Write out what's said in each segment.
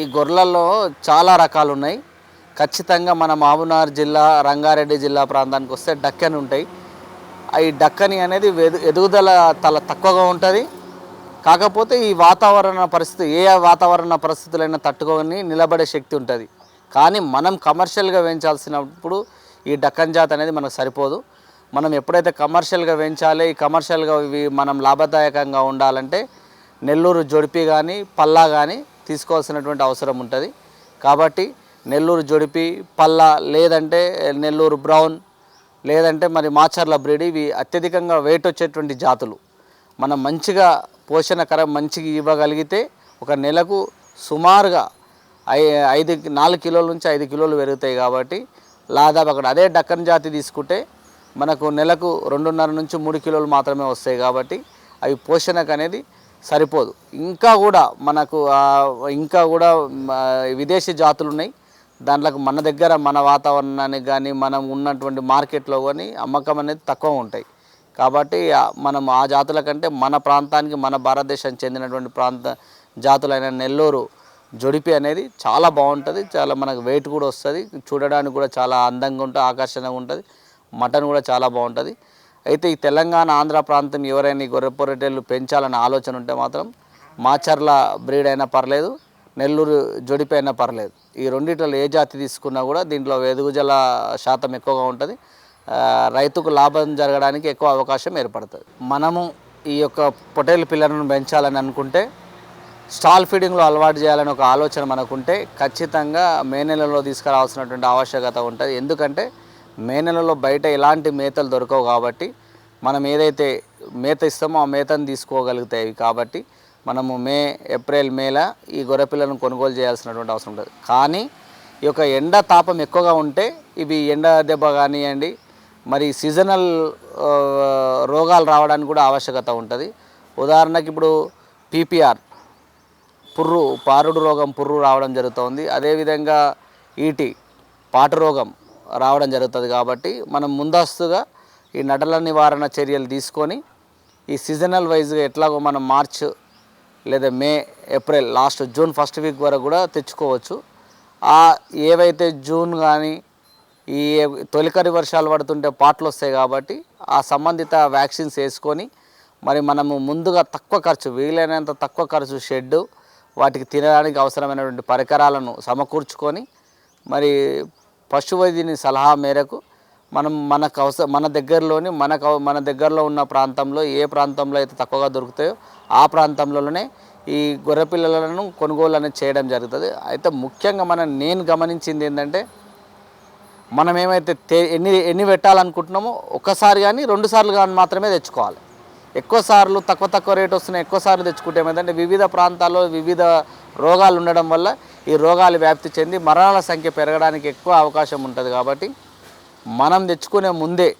ఈ గొర్రెలలో చాలా రకాలు ఉన్నాయి ఖచ్చితంగా మన మహబూబ్నగర్ జిల్లా రంగారెడ్డి జిల్లా ప్రాంతానికి వస్తే డక్కని ఉంటాయి. ఈ డక్కని అనేది వెదు ఎదుగుదల తల తక్కువగా ఉంటుంది. కాకపోతే ఈ వాతావరణ పరిస్థితి ఏ వాతావరణ పరిస్థితులైనా తట్టుకొని నిలబడే శక్తి ఉంటుంది. కానీ మనం కమర్షియల్గా వేయించాల్సినప్పుడు ఈ డక్కన్ జాతి అనేది మనకు సరిపోదు. మనం ఎప్పుడైతే కమర్షియల్గా వేయించాలి ఈ కమర్షియల్గా ఇవి మనం లాభదాయకంగా ఉండాలంటే నెల్లూరు జొడిపి కానీ పల్లా కానీ తీసుకోవాల్సినటువంటి అవసరం ఉంటుంది. కాబట్టి నెల్లూరు జొడిపి పల్లా లేదంటే నెల్లూరు బ్రౌన్ లేదంటే మరి మాచర్ల బ్రీడ్ ఇవి అత్యధికంగా వెయిట్ వచ్చేటువంటి జాతులు. మనం మంచిగా పోషణకరం మంచిగా ఇవ్వగలిగితే ఒక నెలకు సుమారుగా ఐ ఐదు నాలుగు కిలోల నుంచి ఐదు కిలోలు పెరుగుతాయి కాబట్టి లాదాపు అక్కడ అదే డక్కన్ జాతి తీసుకుంటే మనకు నెలకు రెండున్నర నుంచి మూడు కిలోలు మాత్రమే వస్తాయి కాబట్టి అవి పోషణకు అనేది సరిపోదు. ఇంకా కూడా మనకు ఇంకా కూడా విదేశీ జాతులు ఉన్నాయి దాంట్లో మన దగ్గర మన వాతావరణానికి కానీ మనం ఉన్నటువంటి మార్కెట్లో కానీ అమ్మకం అనేది తక్కువ ఉంటాయి. కాబట్టి మనం ఆ జాతుల కంటే మన ప్రాంతానికి మన భారతదేశానికి చెందినటువంటి ప్రాంత జాతులైన నెల్లూరు జొడిపి అనేది చాలా బాగుంటుంది. చాలా మనకు వెయిట్ కూడా వస్తుంది. చూడడానికి కూడా చాలా అందంగా ఉంటుంది ఆకర్షణగా ఉంటుంది. మటన్ కూడా చాలా బాగుంటుంది. అయితే ఈ తెలంగాణ ఆంధ్ర ప్రాంతం ఎవరైనా ఈ గొర్రె పొరటేళ్ళు పెంచాలనే ఆలోచన ఉంటే మాత్రం మాచర్ల బ్రీడ్ అయినా పర్లేదు నెల్లూరు జొడిపి అయినా పర్లేదు. ఈ రెండిట్లో ఏ జాతి తీసుకున్నా కూడా దీంట్లో వెదుగుజల శాతం ఎక్కువగా ఉంటుంది. రైతుకు లాభం జరగడానికి ఎక్కువ అవకాశం ఏర్పడుతుంది. మనము ఈ యొక్క పొటేలు పిల్లలను పెంచాలని అనుకుంటే స్టాల్ ఫీడింగ్లో అలవాటు చేయాలని ఒక ఆలోచన మనకుంటే ఖచ్చితంగా మే నెలలో తీసుకురావాల్సినటువంటి ఆవశ్యకత ఉంటుంది. ఎందుకంటే మే నెలలో బయట ఎలాంటి మేతలు దొరకవు కాబట్టి మనం ఏదైతే మేత ఇస్తామో ఆ మేతను తీసుకోగలుగుతాయి కాబట్టి మనము మే ఏప్రిల్ మేలా ఈ గొర్రె పిల్లలను కొనుగోలు చేయాల్సినటువంటి అవసరం ఉంటుంది కానీ ఈ యొక్క ఎండ తాపం ఎక్కువగా ఉంటే ఇవి ఎండ దెబ్బ కానివ్వండి మరి సీజనల్ రోగాలు రావడానికి కూడా ఆవశ్యకత ఉంటుంది. ఉదాహరణకి ఇప్పుడు పీపీఆర్ పుర్రు పారుడు రోగం పుర్రు రావడం జరుగుతుంది. అదేవిధంగా ఈటి పాటు రోగం రావడం జరుగుతుంది కాబట్టి మనం ముందస్తుగా ఈ నటల నివారణ చర్యలు తీసుకొని ఈ సీజనల్ వైజ్గా ఎట్లాగో మనం మార్చ్ లేదా May April last June first week వరకు కూడా తెచ్చుకోవచ్చు. ఆ ఏవైతే జూన్ కానీ ఈ తొలికరి వర్షాలు పడుతుంటే పాటలు వస్తాయి కాబట్టి ఆ సంబంధిత వ్యాక్సిన్స్ వేసుకొని మరి మనము ముందుగా తక్కువ ఖర్చు వీలైనంత తక్కువ ఖర్చు షెడ్డు వాటికి తినడానికి అవసరమైనటువంటి పరికరాలను సమకూర్చుకొని మరి పశువైద్యుని సలహా మేరకు మనం మనకు అవసరం మన దగ్గరలోని మనకు మన దగ్గరలో ఉన్న ప్రాంతంలో ఏ ప్రాంతంలో అయితే తక్కువగా దొరుకుతాయో ఆ ప్రాంతంలోనే ఈ గొర్రె పిల్లలను కొనుగోలు అనేది చేయడం జరుగుతుంది. అయితే ముఖ్యంగా మనం నేను గమనించింది ఏంటంటే మనం ఏమైతే ఎన్ని ఎన్ని పెట్టాలనుకుంటున్నామో ఒక్కసారి కానీ రెండు సార్లు కానీ మాత్రమే తెచ్చుకోవాలి. ఎక్కువ సార్లు తక్కువ తక్కువ రేట్ వస్తున్నాయి ఎక్కువ సార్లు తెచ్చుకుంటే ఏమైందంటే వివిధ ప్రాంతాల్లో వివిధ రోగాలు ఉండడం వల్ల ఈ రోగాలు వ్యాప్తి చెంది మరణాల సంఖ్య పెరగడానికి ఎక్కువ అవకాశం ఉంటుంది కాబట్టి మనం తెచ్చుకునే ముందే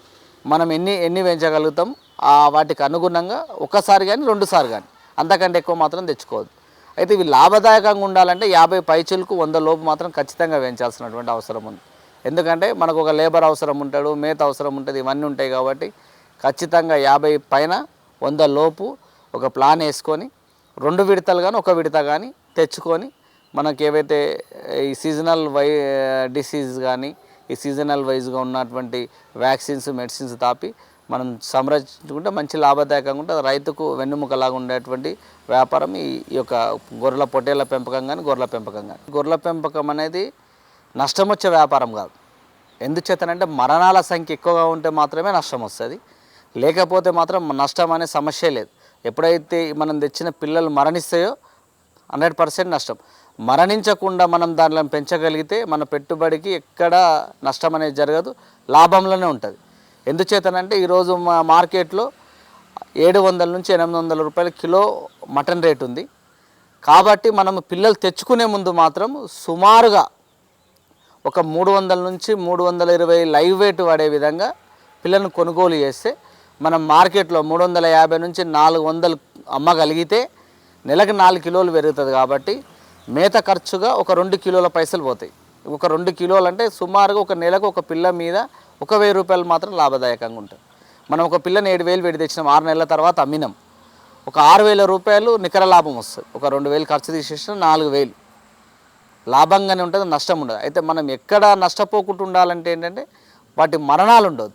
మనం ఎన్ని ఎన్ని పెంచగలుగుతాం? ఆ వాటికి అనుగుణంగా ఒకసారి కానీ రెండుసార్లు కానీ. అంతకంటే ఎక్కువ మాత్రం తెచ్చుకోవద్దు. అయితే ఇవి లాభదాయకంగా ఉండాలంటే యాభై పైచులకు వంద లోపు మాత్రం ఖచ్చితంగా వేయించాల్సినటువంటి అవసరం ఉంది. ఎందుకంటే మనకు ఒక లేబర్ అవసరం ఉంటాడు మేత అవసరం ఉంటుంది ఇవన్నీ ఉంటాయి కాబట్టి ఖచ్చితంగా యాభై పైన వంద లోపు ఒక ప్లాన్ వేసుకొని రెండు విడతలు కానీ ఒక విడత కానీ తెచ్చుకొని మనకి ఏవైతే ఈ సీజనల్ వై డిసీజ్ కానీ ఈ సీజనల్ వైజ్గా ఉన్నటువంటి వ్యాక్సిన్స్ మెడిసిన్స్ తాపి మనం సంరక్షించుకుంటే మంచి లాభదాయకంగా ఉంటుంది రైతుకు వెన్నుముకలాగా ఉండేటువంటి వ్యాపారం ఈ ఈ యొక్క గొర్రెల పొట్టేళ్ళ పెంపకం కానీ గొర్రెల పెంపకం కానీ గొర్రెల పెంపకం అనేది నష్టం వచ్చే వ్యాపారం కాదు. ఎందుచేతనంటే మరణాల సంఖ్య ఎక్కువగా ఉంటే మాత్రమే నష్టం వస్తుంది లేకపోతే మాత్రం నష్టం అనే సమస్య లేదు. ఎప్పుడైతే మనం తెచ్చిన పిల్లలు మరణిస్తాయో హండ్రెడ్ పర్సెంట్ నష్టం. మరణించకుండా మనం దానిలో పెంచగలిగితే మన పెట్టుబడికి ఎక్కడ నష్టం అనేది జరగదు లాభంలోనే ఉంటుంది. ఎందుచేతనంటే ఈరోజు మా మార్కెట్లో ఏడు వందల నుంచి ఎనిమిది వందల రూపాయల కిలో మటన్ రేట్ ఉంది. కాబట్టి మనం పిల్లలు తెచ్చుకునే ముందు మాత్రం సుమారుగా ఒక మూడు వందల నుంచి మూడు వందల ఇరవై లైవ్ వెయిట్ పడే విధంగా పిల్లలను కొనుగోలు చేస్తే మనం మార్కెట్లో మూడు వందల యాభై నుంచి నాలుగు వందలు అమ్మగలిగితే నెలకు నాలుగు కిలోలు పెరుగుతుంది కాబట్టి మేత ఖర్చుగా ఒక రెండు కిలోల పైసలు పోతాయి. ఒక రెండు కిలోలు అంటే సుమారుగా ఒక నెలకు ఒక పిల్ల మీద ఒక వెయ్యి రూపాయలు మాత్రం లాభదాయకంగా ఉంటుంది. మనం ఒక పిల్లని ఏడు వేలు పెట్టి తెచ్చినాం ఆరు నెలల తర్వాత అమ్మినాం. ఒక ఆరు వేల రూపాయలు నికర లాభం వస్తుంది. ఒక రెండు వేలు ఖర్చు తీసేసిన నాలుగు వేలు. లాభంగానే ఉంటుంది నష్టం ఉండదు. అయితే మనం ఎక్కడ నష్టపోకుండా ఉండాలంటే ఏంటంటే వాటి మరణాలు ఉండవు.